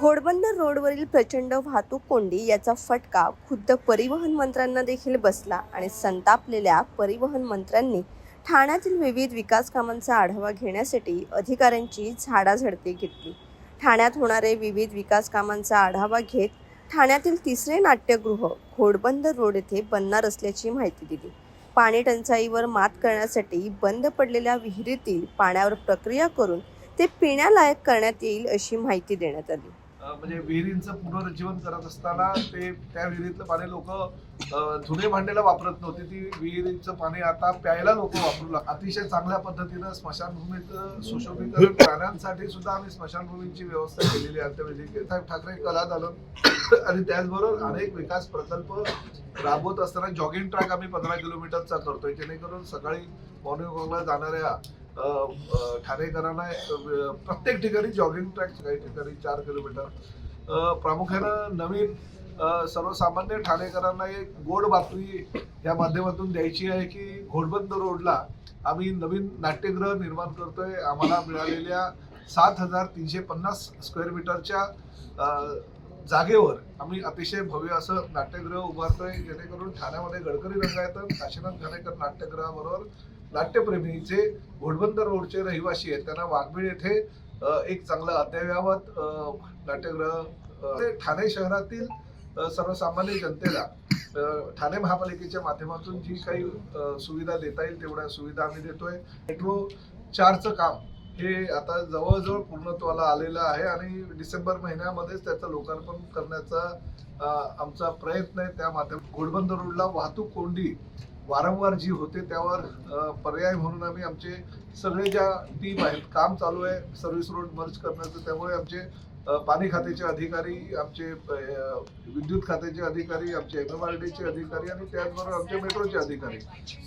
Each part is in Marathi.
घोडबंदर रोडवरील प्रचंड वाहतूक कोंडी याचा फटका खुद्द परिवहन मंत्र्यांना देखील बसला आणि संतापलेल्या परिवहन मंत्र्यांनी ठाण्यातील विविध विकास कामांचा आढावा घेण्यासाठी अधिकाऱ्यांची झाडाझडती घेतली. ठाण्यात होणारे विविध विकास कामांचा आढावा घेत ठाण्यातील तिसरे नाट्यगृह घोडबंदर रोड येथे बनणार असल्याची माहिती दिली. पाणी टंचाईवर मात करण्यासाठी बंद पडलेल्या विहिरीतील पाण्यावर प्रक्रिया करून ते पिण्यालायक करण्यात येईल अशी माहिती देण्यात आली. म्हणजे विहिरींचं पुनरुज्जीवन करत असताना ते त्या विहिरीतलं पाणी लोक धुणे भांडेला वापरत नव्हते. ती विहिरीचं पाणी आता प्यायला लोक वापरू लागतात अतिशय चांगल्या पद्धतीनं स्मशानभूमीचं सुशोभीकरण प्राण्यांसाठी सुद्धा आम्ही स्मशानभूमीची व्यवस्था केलेली आहे. त्यावेळी साहेब ठाकरे कला दालन. आणि त्याचबरोबर अनेक विकास प्रकल्प राबवत असताना जॉगिंग ट्रॅक आम्ही पंधरा किलोमीटरचा करतोय. जेणेकरून सकाळी मॉर्निंग वॉकला जाणाऱ्या ठाणेकरांना प्रत्येक ठिकाणी जॉगिंग ट्रॅक काही ठिकाणी चार किलोमीटर प्रामुख्यानं नवीन सर्वसामान्य ठाणेकरांना एक गोड बातमी या माध्यमातून द्यायची आहे की घोडबंद रोडला आम्ही नवीन नाट्यगृह निर्माण करतोय. आम्हाला मिळालेल्या सात हजार तीनशे पन्नास स्क्वेअर मीटरच्या जागेवर आम्ही अतिशय भव्य असं नाट्यगृह उभारतोय. जेणेकरून ठाण्यामध्ये गडकरी रंगायतन काशीनाथ घाणेकर नाट्यगृहाबरोबर नाट्यप्रेमीचे घोडबंदर रोडचे रहिवासी आहेत. त्यांना वाघबीळ येथे एक चांगलं अद्ययावत नाट्यगृह ठाणे शहरातील सर्वसामान्य जनतेला ठाणे महापालिकेच्या माध्यमातून जी काही सुविधा देता येईल तेवढ्या सुविधा आम्ही देतोय. मेट्रो चारचं काम हे आता जवळजवळ पूर्णत्वाला आलेलं आहे आणि डिसेंबर महिन्यामध्येच त्याचं लोकार्पण करण्याचा आमचा प्रयत्न आहे. त्या माध्यमात घोडबंदर रोडला वाहतूक कोंडी वारंवार जी होते त्यावर पर्याय म्हणून आम्ही आमचे सगळे ज्या टीम आहेत काम चालू आहे सर्व्हिस रोड मर्ज करण्याचं त्यामुळे आमचे पाणी खात्याचे अधिकारी आमचे विद्युत खात्याचे अधिकारी आमचे एम एम आर डीचे अधिकारी आणि त्याचबरोबर आमचे मेट्रोचे अधिकारी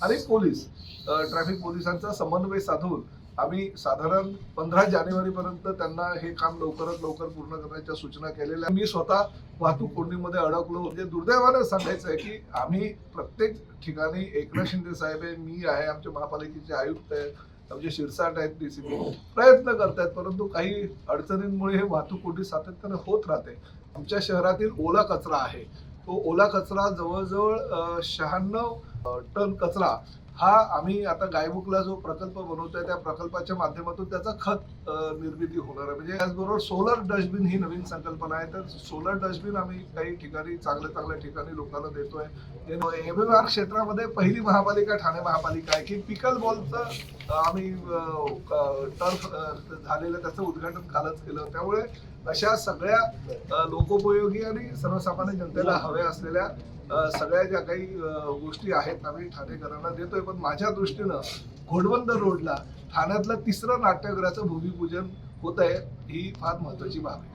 आणि पोलीस. ट्रॅफिक पोलिसांचा समन्वय साधून आम्ही साधारण पंधरा जानेवारीपर्यंत त्यांना हे काम लवकरात लवकर पूर्ण करण्याच्या सूचना केलेल्या मी स्वतः वाहतूक कोंडीमध्ये अडकलो. म्हणजे दुर्दैवाने सांगायचं आहे की आम्ही प्रत्येक ठिकाणी एकनाथ शिंदे साहेब आहे मी आहे आमचे महापालिकेचे आयुक्त आहेत आमचे शिरसाट आहेत डीसीपी प्रयत्न करतायत परंतु काही अडचणींमुळे हे वाहतूक कोंडी सातत्याने होत राहते. आमच्या शहरातील ओला कचरा आहे. तो ओला कचरा जवळजवळ शहाण्णव टन कचरा हा आम्ही आता गायमुखला जो प्रकल्प बनवतोय त्या प्रकल्पाच्या माध्यमातून त्याचा खत निर्मिती होणार आहे. म्हणजे त्याचबरोबर सोलर डस्टबिन ही नवीन संकल्पना आहे. तर सोलर डस्टबिन आम्ही काही ठिकाणी चांगल्या चांगल्या ठिकाणी लोकांना देतोय. एम एम आर क्षेत्रामध्ये पहिली महापालिका ठाणे महापालिका आहे की पिकल बॉलचं आम्ही टर्फ झालेलं त्याचं उद्घाटन कालच केलं. त्यामुळे अशा सगळ्या लोकोपयोगी आणि सर्वसामान्य जनतेला हव्या असलेल्या सगळ्या ज्या काही गोष्टी आहेत आम्ही ठाणेकरांना देतोय. पण माझ्या दृष्टीनं घोडबंदर रोडला ठाण्यातलं तिसरं नाट्यगृहाचं भूमिपूजन होत आहे ही फार महत्वाची बाब आहे.